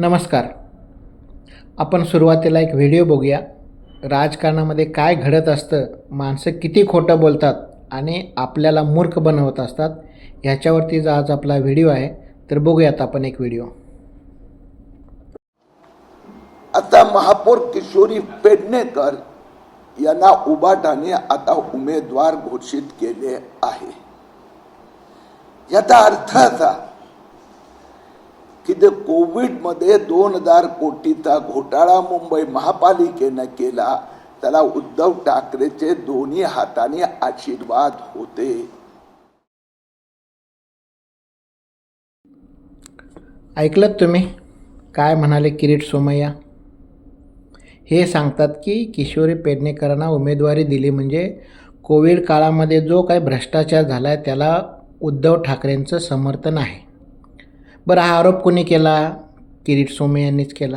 नमस्कार. आपण सुरुवातीला एक व्हिडिओ बघूया. राजकारणामध्ये काय घडत असतं माणसं किती खोटं बोलतात आणि आपल्याला मूर्ख बनवत असतात ह्याच्यावरती जो आज आपला व्हिडिओ आहे तर बघूयात आपण एक व्हिडिओ. आता महापौर किशोरी पेडणेकर यांना उबाटाने आता उमेदवार घोषित केले आहे. याचा अर्थ असा की ते कोविडमध्ये दोन हजार कोटीचा घोटाळा मुंबई महापालिकेनं केला त्याला उद्धव ठाकरेचे दोन्ही हाताने आशीर्वाद होते. ऐकलं तुम्ही? काय म्हणाले किरीट सोमय्या? हे सांगतात की किशोरी पेडणेकरांना उमेदवारी दिली म्हणजे कोविड काळामध्ये जो काही भ्रष्टाचार झाला आहे त्याला उद्धव ठाकरेंचं समर्थन आहे. बरं हा आरोप कोणी केला? किरीट सोमे यांनीच केला.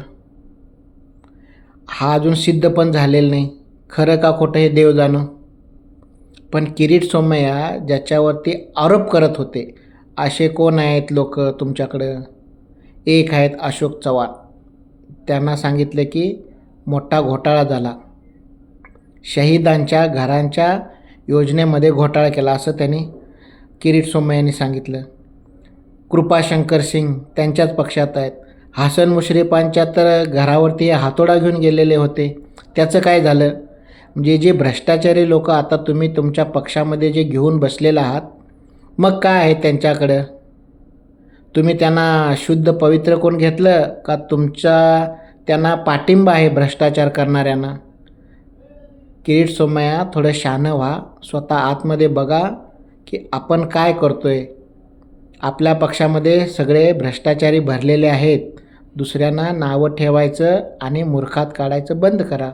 हा अजून सिद्ध पण झालेला नाही. खरं का खोटं हे देव जाणं. पण किरीट सोमय्या ज्याच्यावरती आरोप करत होते असे कोण आहेत लोक तुमच्याकडं? एक आहेत अशोक चव्हाण. त्यांना सांगितलं की मोठा घोटाळा झाला. शहीदांच्या घरांच्या योजनेमध्ये घोटाळा केला असं त्यांनी किरीट सोमय्यांनी सांगितलं. कृपाशंकर सिंग त्यांच्याच पक्षात आहेत. हसन मुश्रीफांच्या तर घरावरती हातोडा घेऊन गेलेले होते. त्याचं काय झालं? म्हणजे जे भ्रष्टाचारी लोक आता तुम्ही तुमच्या पक्षामध्ये जे घेऊन बसलेला आहात मग काय आहे त्यांच्याकडं? तुम्ही त्यांना शुद्ध पवित्र कोण घेतलं का तुमचा त्यांना पाठिंबा आहे भ्रष्टाचार करणाऱ्यांना? किरीट सोमया थोडं शहाणं व्हा स्वतः आतमध्ये बघा की आपण काय करतो आहे आपल्या पक्षामध्ये सगळे भ्रष्टाचारी भरलेले आहेत. दुसऱ्यांना नावं ठेवायचं आणि मूर्खात काढायचं बंद करा.